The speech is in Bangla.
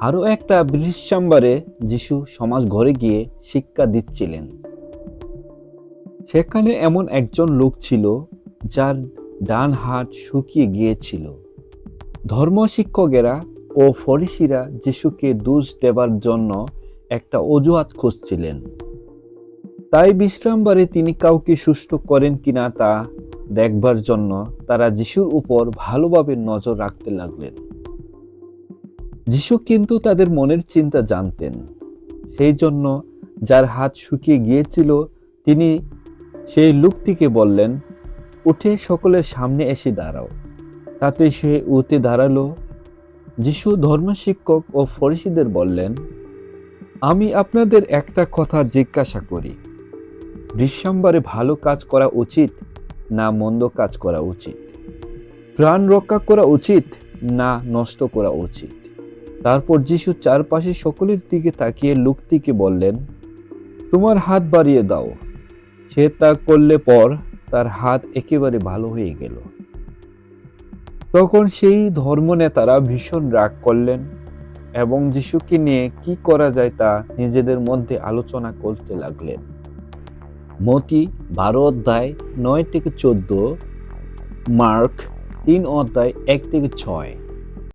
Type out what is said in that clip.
আরও একটা বৃহস্পতিবারে যিশু সমাজ ঘরে গিয়ে শিক্ষা দিচ্ছিলেন। সেখানে এমন একজন লোক ছিল যার ডান হাত শুকিয়ে গিয়েছিল। ধর্ম শিক্ষকেরা ও ফরিসিরা যিশুকে দোষ দেবার জন্য একটা অজুহাত খুঁজছিলেন। তাই বিশ্রামবারে তিনি কাউকে সুস্থ করেন কিনা তা দেখবার জন্য তারা যিশুর উপর ভালোভাবে নজর রাখতে লাগলেন। যিশু কিন্তু তাদের মনের চিন্তা জানতেন। সেই জন্য যার হাত শুকিয়ে গিয়েছিল, তিনি সেই লোকটিকে বললেন, উঠে সকলের সামনে এসে দাঁড়াও। তাতে সে উঠে দাঁড়াল। যিশু ধর্মশিক্ষক ও ফরিসিদের বললেন, আমি আপনাদের একটা কথা জিজ্ঞাসা করি। বিশ্রামবারে ভালো কাজ করা উচিত না মন্দ কাজ করা উচিত? প্রাণ রক্ষা করা উচিত না নষ্ট করা উচিত? তারপর যিশু চারপাশে সকলের দিকে তাকিয়ে লোকটিকে বললেন, তোমার হাত বাড়িয়ে দাও। সে তা করলে পর তার হাত একেবারে ভালো হয়ে গেল। তখন সেই ধর্মনেতারা ভীষণ রাগ করলেন এবং যিশুকে নিয়ে কি করা যায় তা নিজেদের মধ্যে আলোচনা করতে লাগলেন। মতি বারো অধ্যায় নয় থেকে চোদ্দ, মার্ক তিন অধ্যায় এক থেকে ছয়।